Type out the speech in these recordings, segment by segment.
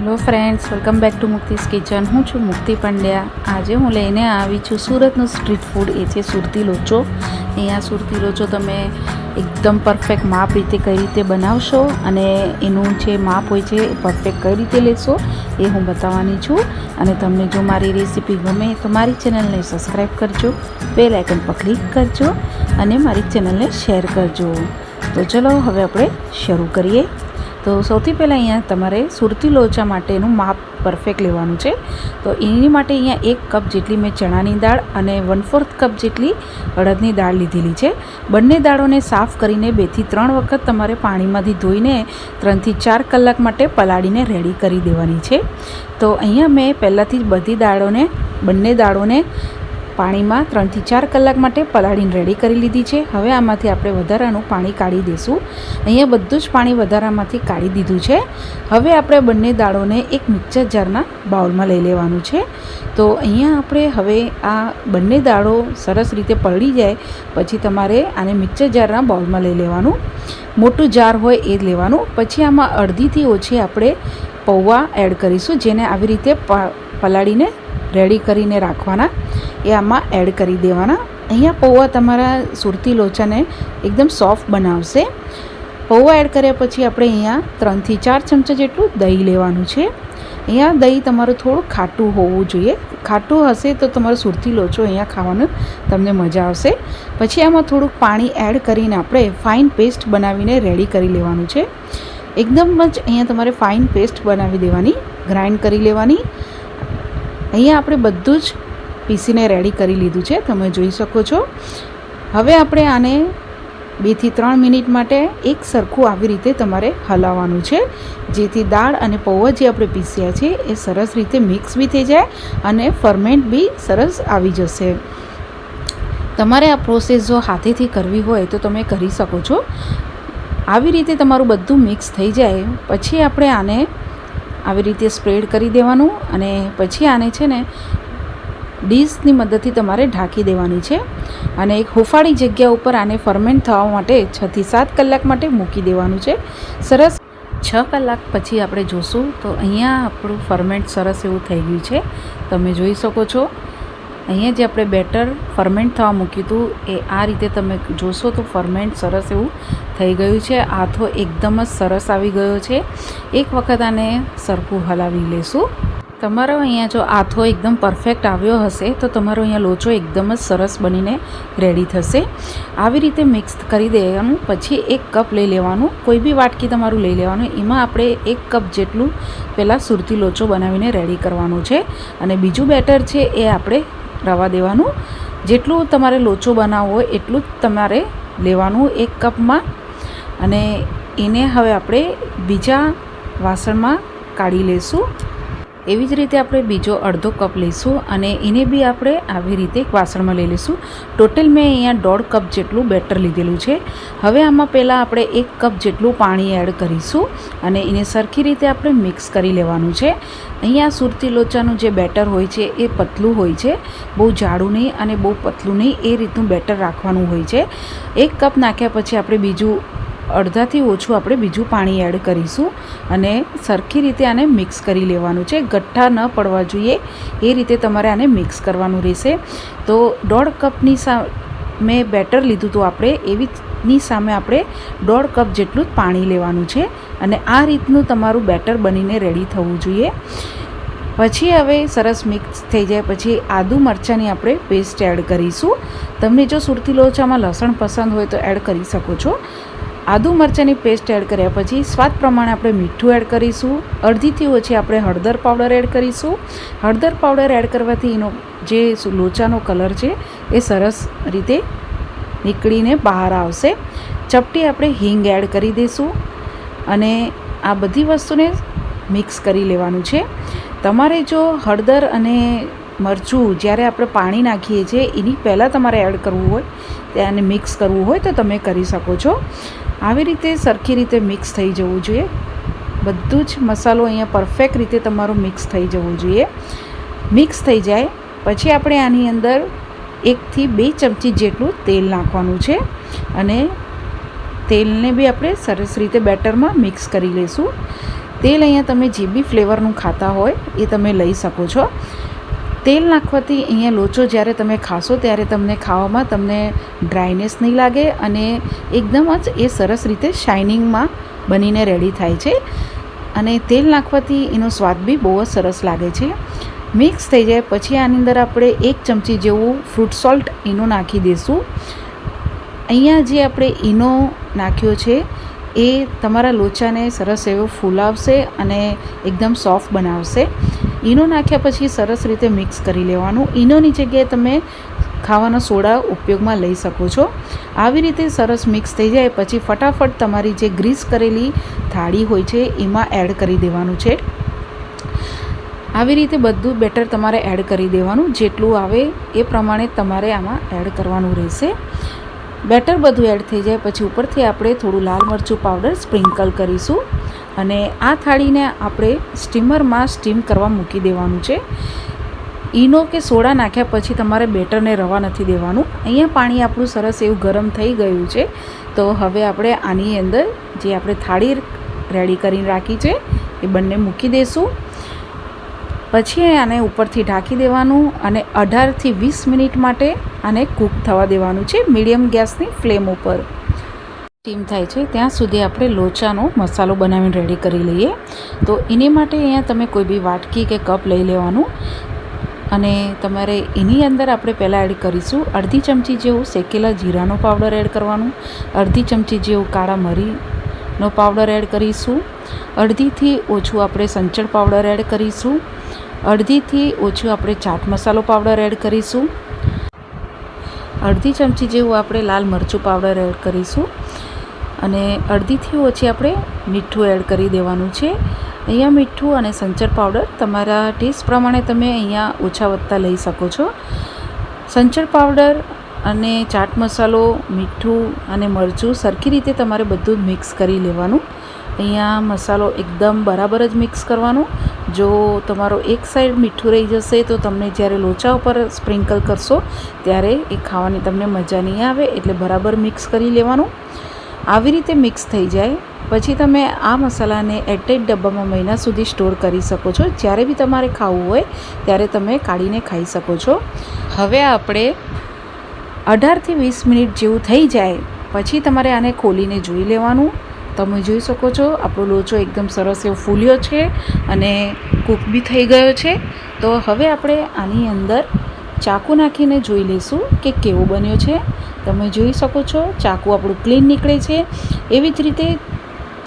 Hello friends, welcome back to Mukti's kitchen. હું છું મુક્તિ પંડ્યા. આજે હું લઈને આવી છું સુરતનું સ્ટ્રીટ ફૂડ. એ છે સુરતી લોચો. અહીંયા સુરતી લોચો તમે એકદમ પરફેક્ટ માપ રીતે કઈ રીતે બનાવશો અને એનું જે માપ હોય છે એ પરફેક્ટ કઈ રીતે લેશો એ હું બતાવવાની છું. અને તમને જો મારી રેસીપી ગમે તો મારી ચેનલને સબસ્ક્રાઈબ કરજો, બેલ આઇકન પર ક્લિક કરજો અને મારી ચેનલને શેર કરજો. તો ચલો હવે આપણે શરૂ કરીએ. તો સૌથી પહેલાં અહીંયા તમારે સુરતી લોચા માટેનું માપ પરફેક્ટ લેવાનું છે. તો એની માટે અહીંયા એક કપ જેટલી મેં ચણાની દાળ અને વન ફોર્થ કપ જેટલી અડદની દાળ લીધેલી છે. બંને દાળોને સાફ કરીને બેથી ત્રણ વખત તમારે પાણીમાંથી ધોઈને ત્રણથી ચાર કલાક માટે પલાળીને રેડી કરી દેવાની છે. તો અહીંયા મેં પહેલાંથી જ બધી દાળોને, બંને દાળોને પાણીમાં ત્રણથી ચાર કલાક માટે પલાળીને રેડી કરી લીધી છે. હવે આમાંથી આપણે વધારાનું પાણી કાઢી દઈશું અહીંયા બધું જ પાણી વધારામાંથી કાઢી દીધું છે. હવે આપણે બંને દાળોને એક મિક્સર જારના બાઉલમાં લઈ લેવાનું છે. તો અહીંયા આપણે હવે આ બંને દાળો સરસ રીતે પલળી જાય, પછી તમારે આને મિક્સર જારના બાઉલમાં લઈ લેવાનું. મોટું જાર હોય એ જ લેવાનું. પછી આમાં અડધીથી ઓછી આપણે પૌવા એડ કરીશું, જેને આવી રીતે પલાળીને રેડી કરીને રાખવાના. એ આમાં એડ કરી દેવાના. અહીંયા પૌવા તમારા સુરતી લોચાને એકદમ સોફ્ટ બનાવશે. પૌવા એડ કર્યા પછી આપણે અહીંયા ત્રણથી ચાર ચમચા જેટલું દહીં લેવાનું છે. અહીંયા દહીં તમારું થોડું ખાટું હોવું જોઈએ. ખાટું હશે તો તમારો સુરતી લોચો અહીંયા ખાવાનું તમને મજા આવશે. પછી આમાં થોડુંક પાણી એડ કરીને આપણે ફાઇન પેસ્ટ બનાવીને રેડી કરી લેવાનું છે. એકદમ જ અહીંયા તમારે ફાઇન પેસ્ટ બનાવી દેવાની, ગ્રાઇન્ડ કરી લેવાની. અહીંયા આપણે બધું જ પીસીને રેડી કરી લીધું છે. તમે જોઈ શકો છો. હવે આપણે આને બેથી ત્રણ મિનિટ માટે એક સરખું આવી રીતે તમારે હલાવવાનું છે. જેથી દાળ અને પૌવા જે આપણે પીસ્યા છે, એ સરસ રીતે મિક્સ બી થઈ જાય અને ફરમેન્ટ બી સરસ આવી જશે. તમારે આ પ્રોસેસ જો હાથેથી કરવી હોય તો તમે કરી શકો છો. આવી રીતે તમારું બધું મિક્સ થઈ જાય. પછી આપણે આને આવી રીતે સ્પ્રેડ કરી દેવાનું અને પછી આને છે ને ડીશની મદદથી તમારે ઢાંકી દેવાની છે. અને એક હુફાળી જગ્યા ઉપર આને ફરમેન્ટ થવા માટે છથી સાત કલાક માટે મૂકી દેવાનું છે. સરસ. છ કલાક પછી આપણે જોશું તો અહીંયા આપણું ફરમેન્ટ સરસ એવું થઈ ગયું છે. તમે જોઈ શકો છો. અહીંયા જે આપણે બેટર ફરમેન્ટ થવા મૂક્યું હતું એ આ રીતે તમે જોશો તો ફરમેન્ટ સરસ એવું થઈ ગયું છે. આથો એકદમ જ સરસ આવી ગયો છે. એક વખત આને સરખું હલાવી લેશું. તમારો અહીંયા જો આથો એકદમ પરફેક્ટ આવ્યો હશે, તો તમારો અહીંયા લોચો એકદમ જ સરસ બનીને રેડી થશે. આવી રીતે મિક્સ કરી દેવાનું, પછી એક કપ લઈ લેવાનું. કોઈ બી વાટકી તમારું લઈ લેવાનું. એમાં આપણે એક કપ જેટલું પહેલાં સુરતી લોચો બનાવીને રેડી કરવાનું છે. અને બીજું બેટર છે એ આપણે રવા દેવાનું. જેટલું તમારે લોચો બનાવવો હોય એટલું જ તમારે લેવાનું એક કપમાં અને એને હવે આપણે બીજા વાસણમાં કાઢી લઈશું એવી જ રીતે આપણે બીજો અડધો કપ લઈશું અને એને બી આપણે આવી રીતે એક વાસણમાં લઈ લઈશું. ટોટલ મેં અહીંયા દોઢ કપ જેટલું બેટર લીધેલું છે. હવે આમાં પહેલાં આપણે એક કપ જેટલું પાણી એડ કરીશું અને એને સરખી રીતે આપણે મિક્સ કરી લેવાનું છે. અહીંયા સુરતી લોચાનું જે બેટર હોય છે એ પતલું હોય છે. બહુ જાડું નહીં અને બહુ પતલું નહીં, એ રીતનું બેટર રાખવાનું હોય છે. એક કપ નાખ્યા પછી આપણે બીજું અડધાથી ઓછું આપણે બીજું પાણી એડ કરીશું અને સરખી રીતે આને મિક્સ કરી લેવાનું છે. ગઠ્ઠા ન પડવા જોઈએ. એ રીતે તમારે આને મિક્સ કરવાનું રહેશે. તો દોઢ કપની સા, મેં બેટર લીધું હતું આપણે એવીની સામે આપણે દોઢ કપ જેટલું જ પાણી લેવાનું છે અને આ રીતનું તમારું બેટર બનીને રેડી થવું જોઈએ. પછી હવે સરસ મિક્સ થઈ જાય. પછી આદુ મરચાંની આપણે પેસ્ટ એડ કરીશું. તમને જો સુરતી લોચામાં લસણ પસંદ હોય તો એડ કરી શકો છો. આદુ મરચાંની પેસ્ટ એડ કર્યા પછી સ્વાદ પ્રમાણે આપણે મીઠું એડ કરીશું. અડધીથી ઓછી આપણે હળદર પાવડર એડ કરીશું. હળદર પાવડર એડ કરવાથી એનો જે લોચાનો કલર છે, એ સરસ રીતે નીકળીને બહાર આવશે. ચપટી આપણે હિંગ એડ કરી દઈશું અને આ બધી વસ્તુને મિક્સ કરી લેવાનું છે. તમારે જો હળદર અને મરચું જ્યારે આપણે પાણી નાખીએ છીએ, એની પહેલાં તમારે એડ કરવું હોય અને મિક્સ કરવું હોય તો તમે કરી શકો છો. આવી રીતે સરખી રીતે મિક્સ થઈ જવું જોઈએ. બધું જ મસાલો અહીંયા પરફેક્ટ રીતે તમારું મિક્સ થઈ જવું જોઈએ. મિક્સ થઈ જાય, પછી આપણે આની અંદર એકથી બે ચમચી જેટલું તેલ નાખવાનું છે. અને તેલને બી આપણે સરસ રીતે બેટરમાં મિક્સ કરી લઈશું. તેલ અહીંયા તમે જે બી ફ્લેવરનું ખાતા હોય એ તમે લઈ શકો છો. તેલ નાખવાથી અહીંયા લોચો જ્યારે તમે ખાશો ત્યારે તમને ખાવામાં તમને ડ્રાયનેસ નહીં લાગે અને એકદમ જ એ સરસ રીતે શાઇનિંગમાં બનીને રેડી થાય છે. અને તેલ નાખવાથી એનો સ્વાદ બી બહુ જ સરસ લાગે છે. મિક્સ થઈ જાય પછી આની અંદર આપણે એક ચમચી જેવું ફ્રૂટ સોલ્ટ ઈનો નાખી દઈશું અહીંયા જે આપણે ઈનો નાખ્યો છે એ તમારા લોચાને સરસ એવો ફૂલાવશે અને એકદમ સોફ્ટ બનાવશે. ઈનો નાખ્યા પછી સરસ રીતે મિક્સ કરી લેવાનું. ઈનોની જગ્યાએ તમે ખાવાના સોડા ઉપયોગમાં લઈ શકો છો. આવી રીતે સરસ મિક્સ થઈ જાય પછી ફટાફટ તમારી જે ગ્રીસ કરેલી થાળી હોય છે એમાં એડ કરી દેવાનું છે. આવી રીતે બધું બેટર તમારે એડ કરી દેવાનું. જેટલું આવે એ પ્રમાણે તમારે આમાં એડ કરવાનું રહેશે. બેટર બધું એડ થઈ જાય, પછી ઉપરથી આપણે થોડું લાલ મરચું પાવડર સ્પ્રિંકલ કરીશું. અને આ થાળીને આપણે સ્ટીમરમાં સ્ટીમ કરવા મૂકી દેવાનું છે. ઈનો કે સોડા નાખ્યા પછી તમારે બેટરને રવા નથી દેવાનું. અહીંયા પાણી આપણું સરસ એવું ગરમ થઈ ગયું છે. તો હવે આપણે આની અંદર જે આપણે થાળી રેડી કરીને રાખી છે, એ બંને મૂકી દઈશું પછી આને ઉપરથી ઢાંકી દેવાનું અને અઢારથી વીસ મિનિટ માટે આને કૂક થવા દેવાનું છે મીડિયમ ગેસની ફ્લેમ ઉપર. સ્ટીમ થાય છે, ત્યાં સુધી આપણે લોચાનો મસાલો બનાવીને રેડી કરી લઈએ. તો એની માટે અહીંયા તમે કોઈ બી વાટકી કે કપ લઈ લેવાનું. અને તમારે એની અંદર આપણે પહેલાં એડ કરીશું અડધી ચમચી જેવું શેકેલા જીરાનો પાવડર એડ કરવાનું, અડધી ચમચી જેવું કાળા મરીનો પાવડર એડ કરીશું, અડધીથી ઓછું આપણે સંચળ પાવડર એડ કરીશું, અડધીથી ઓછું આપણે ચાટ મસાલો પાવડર એડ કરીશું અડધી ચમચી જેવું આપણે લાલ મરચું પાવડર એડ કરીશું. અને અડધીથી ઓછી આપણે મીઠું એડ કરી દેવાનું છે. અહીંયા મીઠું અને સંચર પાવડર તમારા ટેસ્ટ પ્રમાણે તમે અહીંયા ઓછા વધતા લઈ શકો છો. સંચર પાવડર અને ચાટ મસાલો, મીઠું અને મરચું સરખી રીતે તમારે બધું મિક્સ કરી લેવાનું. અહીંયા મસાલો એકદમ બરાબર જ મિક્સ કરવાનો. જો તમારો એક સાઈડ મીઠું રહી જશે તો તમને જ્યારે લોચા ઉપર સ્પ્રિંકલ કરશો, ત્યારે એ ખાવાની તમને મજા નહીં આવે, એટલે બરાબર મિક્સ કરી લેવાનું. આવી રીતે મિક્સ થઈ જાય. પછી તમે આ મસાલાને એટેડ ડબ્બામાં મહિના સુધી સ્ટોર કરી શકો છો. જ્યારે બી તમારે ખાવું હોય, ત્યારે તમે કાઢીને ખાઈ શકો છો. હવે આપણે અઢારથી વીસ મિનિટ જેવું થઈ જાય. પછી તમારે આને ખોલીને જોઈ લેવાનું. તમે જોઈ શકો છો. આપણો લોચો એકદમ સરસ એવો ફૂલ્યો છે અને કૂક બી થઈ ગયો છે. તો હવે આપણે આની અંદર ચાકુ નાખીને જોઈ લઈશું કે કેવો બન્યો છે. તમે જોઈ શકો છો, ચાકુ આપણું ક્લીન નીકળે છે. એવી જ રીતે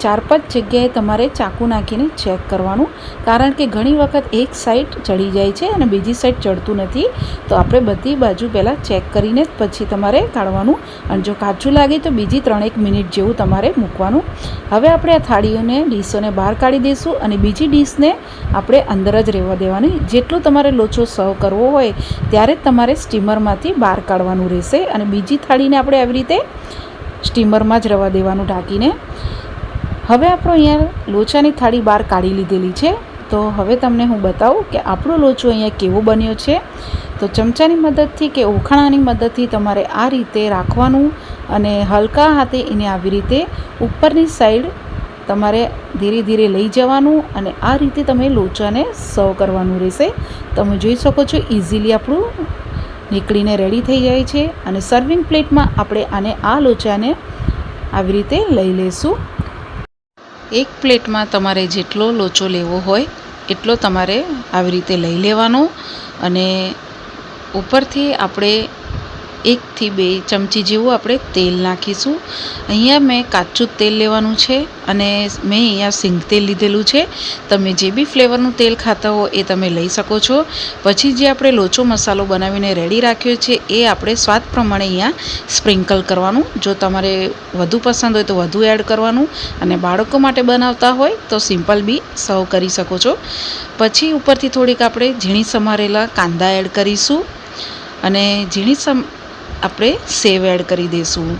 ચાર પાંચ જગ્યાએ તમારે ચાકુ નાખીને ચેક કરવાનું. કારણ કે ઘણી વખત એક સાઈડ ચડી જાય છે અને બીજી સાઈડ ચડતું નથી. તો આપણે બધી બાજુ પહેલાં ચેક કરીને જ પછી તમારે કાઢવાનું. અને જો કાચું લાગે તો બીજી ત્રણેક મિનિટ જેવું તમારે મૂકવાનું. હવે આપણે આ થાળીઓને, ડીશોને બહાર કાઢી દઈશું અને બીજી ડીશને આપણે અંદર જ રહેવા દેવાની. જેટલો તમારે લોચો સર્વ કરવો હોય ત્યારે જ તમારે સ્ટીમરમાંથી બહાર કાઢવાનું રહેશે. અને બીજી થાળીને આપણે આવી રીતે સ્ટીમરમાં જ રવા દેવાનું ઢાંકીને. હવે આપણો અહીંયા લોચાની થાળી બહાર કાઢી લીધેલી છે. તો હવે તમને હું બતાવું કે આપણો લોચો અહીંયા કેવો બન્યો છે. તો ચમચાની મદદથી કે ઓખાણાની મદદથી તમારે આ રીતે રાખવાનું અને હલકા હાથે એને આવી રીતે ઉપરની સાઈડ તમારે ધીરે ધીરે લઈ જવાનું અને આ રીતે તમે લોચાને સર્વ કરવાનું રહેશે. તમે જોઈ શકો છો ઇઝીલી આપણું નીકળીને રેડી થઈ જાય છે અને સર્વિંગ પ્લેટમાં આપણે આને આ લોચાને આવી રીતે લઈ લઈશું. એક પ્લેટમાં તમારે જેટલો લોચો લેવો હોય, એટલો તમારે આવી રીતે લઈ લેવાનો. અને ઉપરથી આપણે એકથી બે ચમચી જેવું આપણે તેલ નાખીશું. અહીંયા મેં કાચું તેલ લેવાનું છે અને મેં અહીંયા સિંગ તેલ લીધેલું છે. તમે જે બી ફ્લેવરનું તેલ ખાતા હો એ તમે લઈ શકો છો. પછી જે આપણે લોચો મસાલો બનાવીને રેડી રાખ્યો છે એ આપણે સ્વાદ પ્રમાણે અહીંયા સ્પ્રિંકલ કરવાનું. જો તમારે વધુ પસંદ હોય તો વધુ એડ કરવાનું અને બાળકો માટે બનાવતા હોય તો સિમ્પલ બી સર્વ કરી શકો છો. પછી ઉપરથી થોડીક આપણે ઝીણી સમારેલા કાંદા એડ કરીશું. અને ઝીણી સમ આપણે સેવ એડ કરી દઈશું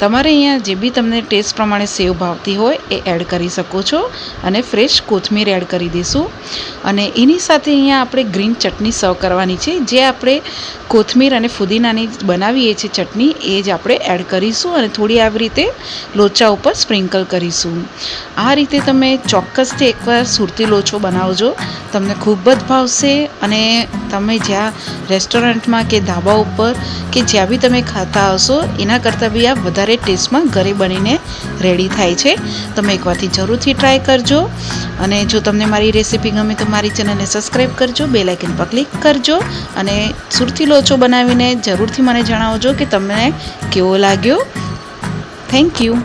તમારે અહીંયા જે બી તમને ટેસ્ટ પ્રમાણે સેવ ભાવતી હોય એ એડ કરી શકો છો અને ફ્રેશ કોથમીર એડ કરી દઈશું અને એની સાથે અહીંયા આપણે ગ્રીન ચટણી સર્વ કરવાની છે. જે આપણે કોથમીર અને ફુદીનાની બનાવીએ છીએ ચટણી, એ જ આપણે એડ કરીશું અને થોડી આવી રીતે લોચા ઉપર સ્પ્રિંકલ કરીશું. આ રીતે તમે ચોક્કસથી એકવાર સુરતી લોચો બનાવજો. તમને ખૂબ જ ભાવશે અને તમે જ્યાં રેસ્ટોરન્ટમાં કે ધાબા ઉપર કે જ્યાં બી તમે ખાતા હશો, એના કરતાં બી આ વધારે ટેસ્ટમાં ઘરે બનીને રેડી થાય છે. તમે એકવારથી જરૂરથી ટ્રાય કરજો. અને જો તમને મારી રેસીપી ગમે તો મારી ચેનલને સબસ્ક્રાઈબ કરજો બે લાઇકન પર ક્લિક કરજો. અને સુરતી લોચો બનાવીને જરૂરથી મને જણાવજો કે તમને કેવો લાગ્યો. Thank you